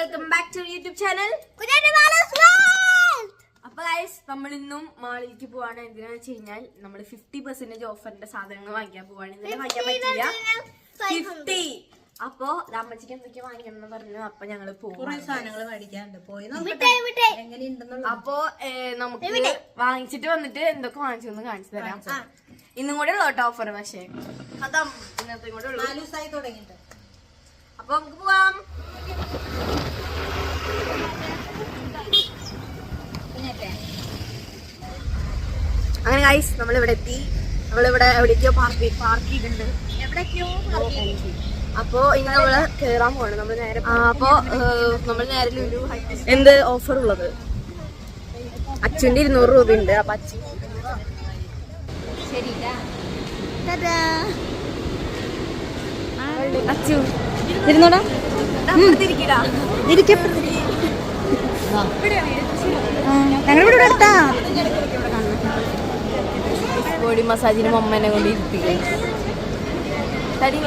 Welcome back to YouTube channel അപ്പൊ guys നമ്മൾ ഇന്നും മാളിലേക്ക് പോവാണ്. എന്തിനാന്ന് വെച്ച് കഴിഞ്ഞാൽ നമ്മൾ ഫിഫ്റ്റി പെർസെന്റേജ് ഓഫറിന്റെ സാധനങ്ങൾ വാങ്ങിക്കാൻ പോവാണ്. ഇന്നലെ വാങ്ങിക്കാൻ പറ്റില്ല ഫിഫ്റ്റി അപ്പൊ അമ്മച്ചിക്ക് എന്തൊക്കെ വാങ്ങിക്കണം എന്ന് പറഞ്ഞു. അപ്പൊ ഞങ്ങൾ പോകും അപ്പൊ അപ്പോൾ നമുക്ക് വാങ്ങിച്ചിട്ട് വന്നിട്ട് എന്തൊക്കെ വാങ്ങിച്ചു എന്ന് കാണിച്ചു തരാം. ഇന്നും കൂടെ ഉള്ളു കേട്ടോ ഓഫർ പക്ഷേ. അതാ. ഇന്നത്തെ കൂടെ ഉള്ളു. നാല് ദിവസമായി തുടങ്ങിയിട്ട്. അപ്പൊ നമുക്ക് പോവാം. അങ്ങനെ ഗൈസ് നമ്മൾ ഇവിടെ എത്തി. നമ്മളിവിടെ എവിടേക്കോ പാർക്ക് പാർക്ക് ചെയ്തിട്ടുണ്ട്. അപ്പോ ഇനി നമ്മൾ കേറാൻ പോവാണ്. നമ്മൾ നേരെ അപ്പോ നമ്മൾ നേരെ ലുലു എന്ത് ഓഫർ ഉള്ളത്? അച്ഛന്റെ ഇരുന്നൂറ് രൂപ ഉണ്ട് അപ്പൊ അച്ഛൻ അച്ചു ഇരുന്നോടാ. ഞങ്ങളിവിടെ എടുത്താ ബോഡി മസാജിന് മമ്മനെ കൊണ്ട് ഇരുത്തി. തടി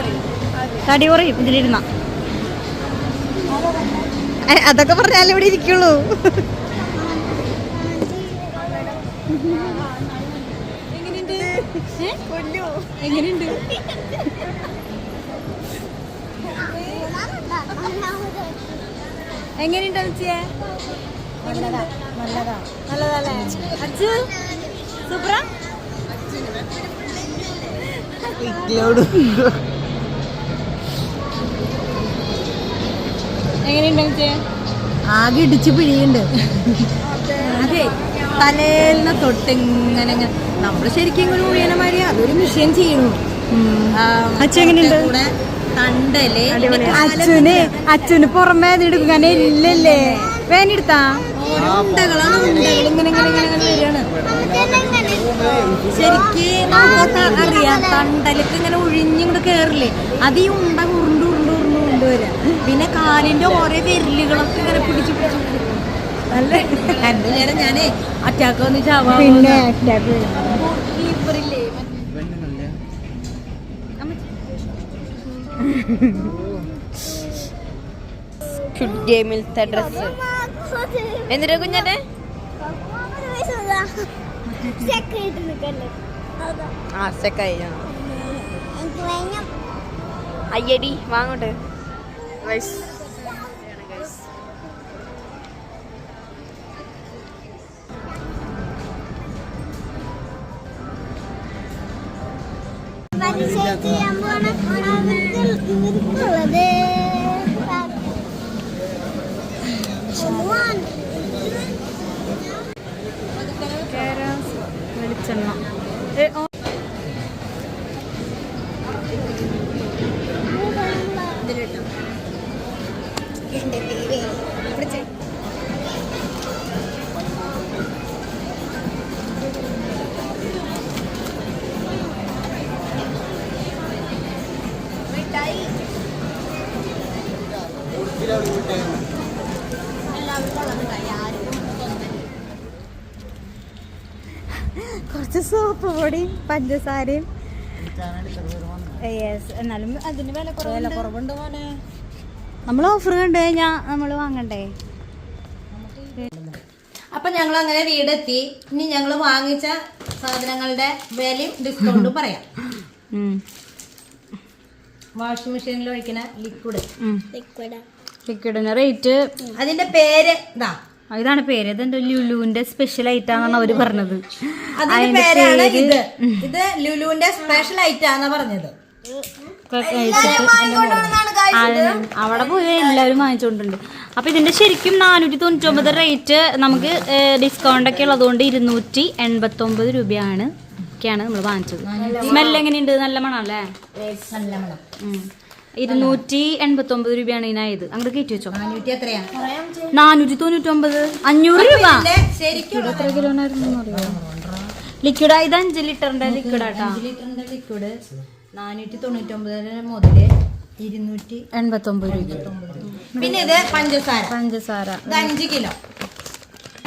കുറയും. ഇതിലിരുന്ന. അതൊക്കെ പറഞ്ഞാൽ ഇവിടെ ഇരിക്കുള്ളൂ. എങ്ങനെയുണ്ട്? എങ്ങനെയുണ്ട്? നല്ലതാ. നല്ലതല്ലേ അച്ചു? സൂപ്പറാ എങ്ങനെയുണ്ട് ആകെ ഇടിച്ച് പിഴിയുണ്ട്. അതെ തലേന്ന് തൊട്ടിങ്ങനെ ഇങ്ങനെ. നമ്മൾ ശരിക്കും ഇങ്ങനെ ഉഴിയണ മാതിരി അതൊരു മിഷ്യൻ ചെയ്യണു എങ്ങനെയുണ്ട്? കൂടെ തണ്ടൽ. അച്ഛന് അച്ഛന് പുറമേ എടുക്കും കാരണം ഇല്ലല്ലേ. വേനെടുത്താ ഓരോ ഉണ്ടകളാണ് ഉണ്ടകൾ ഇങ്ങനെ ഇങ്ങനെ ഇങ്ങനെ ഇങ്ങനെ വരികയാണ്. ശരിക്ക് നമുക്കൊക്കെ അറിയാം തണ്ടലൊക്കെ ഇങ്ങനെ ഒഴിഞ്ഞിങ്ങോട്ട് കേറില്ലേ? അത് ഈ ഉണ്ട ഉരുണ്ട് ഉരുണ്ട് ഉരുണ്ട് ഉരുണ്ട് പിന്നെ കാലിന്റെ ഓരോ വിരലുകളൊക്കെ ഇങ്ങനെ പിടിച്ച് പിടിച്ച് അല്ലേ? നല്ല രണ്ടു നേരം ഞാനേ അറ്റാക്ക് വന്ന് ചാവാ പിന്നെ ഗെയിമിലത്തെ ഡ്രസ് എന്തിനാ കുഞ്ഞാറ്റെ? ആ സെക്കായി അയ്യടി വാങ്ങോട്ട്. ഗൈസ് വെളിച്ചെണ്ണ. കുറച്ച് സോപ്പ് പൊടി പഞ്ചസാരയും. യെസ് എന്നാലും അതിന് വില വില കുറവുണ്ട് കുറവുണ്ട് മോനെ. നമ്മൾ ഓഫർ കണ്ടു കഴിഞ്ഞാൽ നമ്മൾ വാങ്ങണ്ടേ? അപ്പൊ ഞങ്ങൾ അങ്ങനെ വീടെത്തി. ഇനി ഞങ്ങൾ വാങ്ങിച്ച സാധനങ്ങളുടെ വിലയും ഡിസ്കൗണ്ടും പറയാം. വാഷിംഗ് മെഷീനിൽ ഒഴിക്കുന്ന ലിക്വിഡ് ലിക്വിഡിന് റേറ്റ് അതിന്റെ പേര് ഇതാ ഇതാണ് പേര്. ഇതെന്റെ ലുലുവിന്റെ സ്പെഷ്യൽ ഐറ്റാന്നാണ് അവർ പറഞ്ഞത്. അതിന്റെ പേരാണ് ഇത്. ഇത് ലുലുവിന്റെ സ്പെഷ്യൽ ഐറ്റാന്നാ പറഞ്ഞത്. അവിടെ പോയി എല്ലാവരും വാങ്ങിച്ചോണ്ടുണ്ട്. അപ്പൊ ഇതിന്റെ ശരിക്കും നാനൂറ്റി തൊണ്ണൂറ്റി ഒമ്പത് റേറ്റ് നമുക്ക് ഡിസ്കൗണ്ട് ഒക്കെ ഉള്ളതുകൊണ്ട് ഇരുന്നൂറ്റി എൺപത്തി ഒമ്പത് രൂപയാണ് ഒക്കെയാണ് നമ്മൾ വാങ്ങിച്ചത്. സ്മെൽ എങ്ങനെയുണ്ട്? നല്ല മണം അല്ലേ? നല്ല മണം. ഇരുന്നൂറ്റി എൺപത്തി ഒമ്പത് രൂപയാണ് ഇതിനായത്. അങ്ങോട്ട് കയറ്റി വെച്ചോ. നാനൂറ്റി തൊണ്ണൂറ്റി ഒമ്പത് അഞ്ഞൂറ് രൂപ. എത്ര കിലോനായിരുന്നു ലിക്വിഡ് ഇത് അഞ്ച് ലിറ്ററിന്റെ ലിക്വിഡ് ആട്ടാ ലിറ്ററിന്റെ ലിക്വിഡ്. നാനൂറ്റി തൊണ്ണൂറ്റി ഒമ്പത് മുതൽ ഇരുന്നൂറ്റി എൺപത്തി ഒമ്പത് രൂപ പിന്നെ ഇത് പഞ്ചസാര. പഞ്ചസാര. അഞ്ച് കിലോ.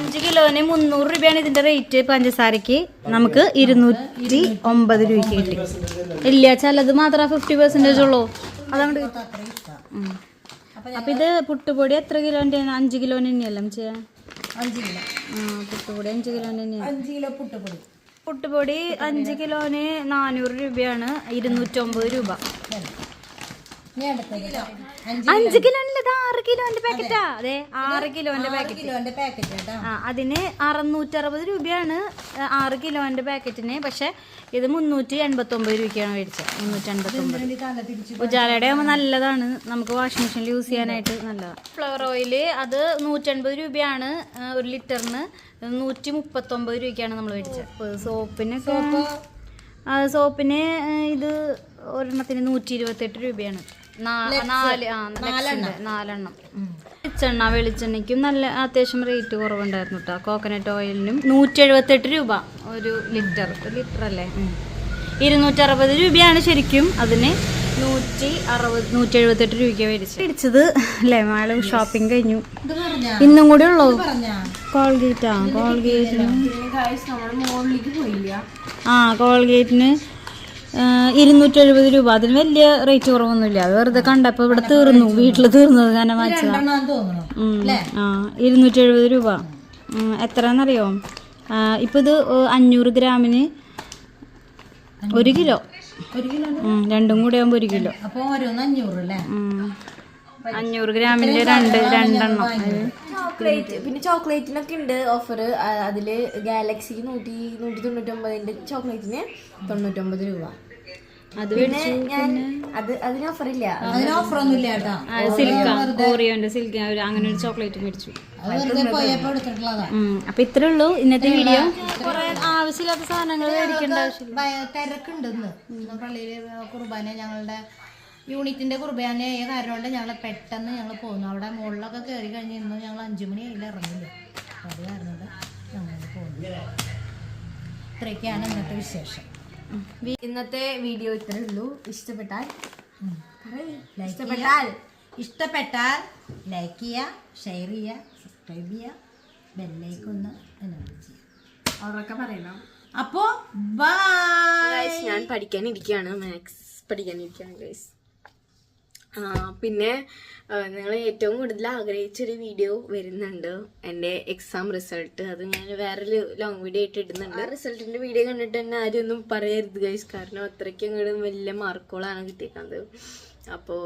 അഞ്ച് കിലോന് മുന്നൂറ് രൂപയാണ് ഇതിന്റെ റേറ്റ് പഞ്ചസാരക്ക് നമുക്ക് ഇരുന്നൂറ്റി ഒമ്പത് രൂപയ്ക്ക് കിട്ടി. ഇല്ല ചിലത് മാത്രമേ ഫിഫ്റ്റി പെർസെന്റേജ് ഉള്ളൂ. അതങ്ങോട്ട് അപ്പൊ ഇത് പുട്ടുപൊടി എത്ര കിലോന്റെ അഞ്ച് കിലോന് തന്നെയല്ലേ ചെയ്യാൻ അഞ്ച് കിലോ. പുട്ടുപൊടി അഞ്ച് കിലോന് തന്നെയാണ് അഞ്ച് കിലോ പുട്ടുപൊടി. പുട്ടുപൊടി അഞ്ച് കിലോന് നാനൂറ് രൂപയാണ്. ഇരുന്നൂറ്റൊമ്പത് രൂപ. അഞ്ച് കിലോ. കിലോനില്ല ഇത് ആറ് കിലോന്റെ പാക്കറ്റാ അതെ. ആറ് കിലോന്റെ പാക്കറ്റ് കിലോന്റെ ആ അതിന് അറുന്നൂറ്ററുപത് രൂപയാണ് ആറ് കിലോന്റെ പാക്കറ്റിന് പക്ഷെ ഇത് മുന്നൂറ്റി എൺപത്തി ഒമ്പത് രൂപയ്ക്കാണ് മേടിച്ചത് മുന്നൂറ്റി എൺപത്തി ഒമ്പത് ഉജാലയുടെ ആകുമ്പോൾ നല്ലതാണ്. നമുക്ക് വാഷിംഗ് മെഷീനിൽ യൂസ് ചെയ്യാനായിട്ട് നല്ലതാണ്. ഫ്ലവർ ഓയിൽ അത് നൂറ്റൻപത് രൂപയാണ് ഒരു ലിറ്ററിന്. നൂറ്റി മുപ്പത്തൊമ്പത് രൂപയ്ക്കാണ് നമ്മൾ മേടിച്ചത്. സോപ്പിന് സോപ്പ്? സോപ്പിന് ഇത് ഒരെണ്ണത്തിന് നൂറ്റി ഇരുപത്തെട്ട് രൂപയാണ്. ആ നാലെണ്ണം. വെളിച്ചെണ്ണ വെളിച്ചെണ്ണയ്ക്കും നല്ല അത്യാവശ്യം റേറ്റ് കുറവുണ്ടായിരുന്നു കേട്ടോ കോക്കനട്ട് ഓയിലിനും നൂറ്റി എഴുപത്തെട്ട് രൂപ ഒരു ലിറ്റർ. ഒരു ലിറ്റർ അല്ലേ? ഇരുന്നൂറ്ററുപത് രൂപയാണ് ശരിക്കും അതിന് നൂറ്റി അറുപത് നൂറ്റി എഴുപത്തെട്ട് രൂപയ്ക്ക് മേടിച്ചു മേടിച്ചത് അല്ലേ? മാൾ ഷോപ്പിംഗ് കഴിഞ്ഞു. ഇന്നും കൂടെ ഉള്ളൂ? കോൾഗേറ്റ് കോൾഗേറ്റാ കോൾഗേറ്റിന് ആ കോൾഗേറ്റിന് ഇരുന്നൂറ്റി എഴുപത് രൂപ. അതിന് വലിയ റേറ്റ് കുറവൊന്നുമില്ല. അത് വെറുതെ കണ്ടപ്പോ ഇവിടെ തീർന്നു. വീട്ടിൽ തീർന്നത് കാരണം വാങ്ങിച്ചതാ. ആ ഇരുന്നൂറ്റി എഴുപത് രൂപ എത്രയാണെന്നറിയോ? ഇപ്പൊ ഇത് അഞ്ഞൂറ് ഗ്രാമിന് ഒരു കിലോ. രണ്ടും കൂടെ ആകുമ്പോ ഒരു കിലോ. അഞ്ഞൂറ്. ഗ്രാമിന്റെ രണ്ട് രണ്ടെണ്ണം. ചോക്ലേറ്റ് പിന്നെ ചോക്ലേറ്റിനൊക്കെ ഉണ്ട് ഓഫർ അതിൽ ഗാലക്സിക്ക് നൂറ്റി നൂറ്റി തൊണ്ണൂറ്റൊമ്പതിന്റെ ചോക്ലേറ്റിന് തൊണ്ണൂറ്റൊമ്പത് രൂപ. അത് പിന്നെ ഞാൻ അത് അതിന് ഓഫർ ഇല്ല. അതിന് ഓഫർ ഒന്നും ഇല്ല കേട്ടോ. സിൽക്ക ഓറിയോന്റെ സിൽക്ക് അങ്ങനെ ഒരു ചോക്ലേറ്റ് മേടിച്ചു. അപ്പൊ ഇത്രേ ഉള്ളൂ. ഇന്നത്തെ വീഡിയോ ആവശ്യമില്ലാത്ത സാധനങ്ങൾ മേടിക്കേണ്ട ആവശ്യമില്ല. പള്ളിയിൽ കുർബാന ഞങ്ങളുടെ യൂണിറ്റിന്റെ കുർബാനയായ കാരണം കൊണ്ട് ഞങ്ങൾ പെട്ടെന്ന് ഞങ്ങൾ പോകുന്നു അവിടെ മുകളിലൊക്കെ കയറി കഴിഞ്ഞ് ഇന്ന് ഞങ്ങൾ അഞ്ചു മണി അതിൽ ഇറങ്ങില്ല അത് കാരണം കൊണ്ട് ഞങ്ങൾ പോകുന്നു ഇത്രയൊക്കെയാണ് ഇന്നത്തെ വിശേഷം. ഇന്നത്തെ വീഡിയോ ഇത്രേ ഉള്ളൂ. ഇഷ്ടപ്പെട്ടാൽ പറയ്. ലൈക്ക് ഇഷ്ടപ്പെട്ടാൽ ഇഷ്ടപ്പെട്ടാൽ ലൈക്ക് ചെയ്യുക ഷെയർ ചെയ്യുക സബ്സ്ക്രൈബ് ചെയ്യുക ബെല്ലൈക്ക് ഒന്ന് എനേബിൾ ചെയ്യുക. അവരൊക്കെ പറയണം അപ്പോ ബൈ ഞാൻ പഠിക്കാനിരിക്കുകയാണ്. മാത്സ് പഠിക്കാനിരിക്കുകയാണ് ഗൈസ് പിന്നെ നിങ്ങൾ ഏറ്റവും കൂടുതൽ ആഗ്രഹിച്ചൊരു വീഡിയോ വരുന്നുണ്ട്. എന്റെ എക്സാം റിസൾട്ട് അത് ഞാൻ വേറൊരു ലോങ് വീഡിയോ ആയിട്ട് ഇടുന്നുണ്ട്. ആ റിസൾട്ടിന്റെ വീഡിയോ കണ്ടിട്ട് തന്നെ ആരും ഒന്നും പറയരുത് ഗൈസ് കാരണം അത്രയ്ക്കും അങ്ങോട്ട് വലിയ മാർക്കുകളാണ് കിട്ടിയിരിക്കുന്നത് അപ്പോൾ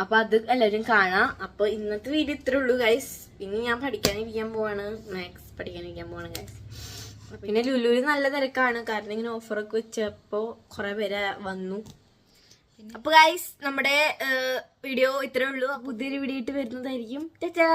അപ്പോൾ അത് എല്ലാവരും കാണാം. അപ്പോൾ ഇന്നത്തെ വീഡിയോ ഇത്രേ ഉള്ളൂ ഗൈസ് ഇനി ഞാൻ പഠിക്കാനിരിക്കാൻ പോവാണ്. മാത്സ് പഠിക്കാനിരിക്കാൻ പോവാണ് ഗൈസ് പിന്നെ ലുലുവിൽ നല്ല തിരക്കാണ്. കാരണം ഇങ്ങനെ ഓഫറൊക്കെ വെച്ചപ്പോൾ കുറേ പേര് വന്നു. അപ്പൊ ഗൈസ് നമ്മുടെ വീഡിയോ ഇത്രേ ഉള്ളൂ. പുതിയൊരു വീഡിയോ ഇട്ട് വരുന്നതായിരിക്കും. ടാറ്റാ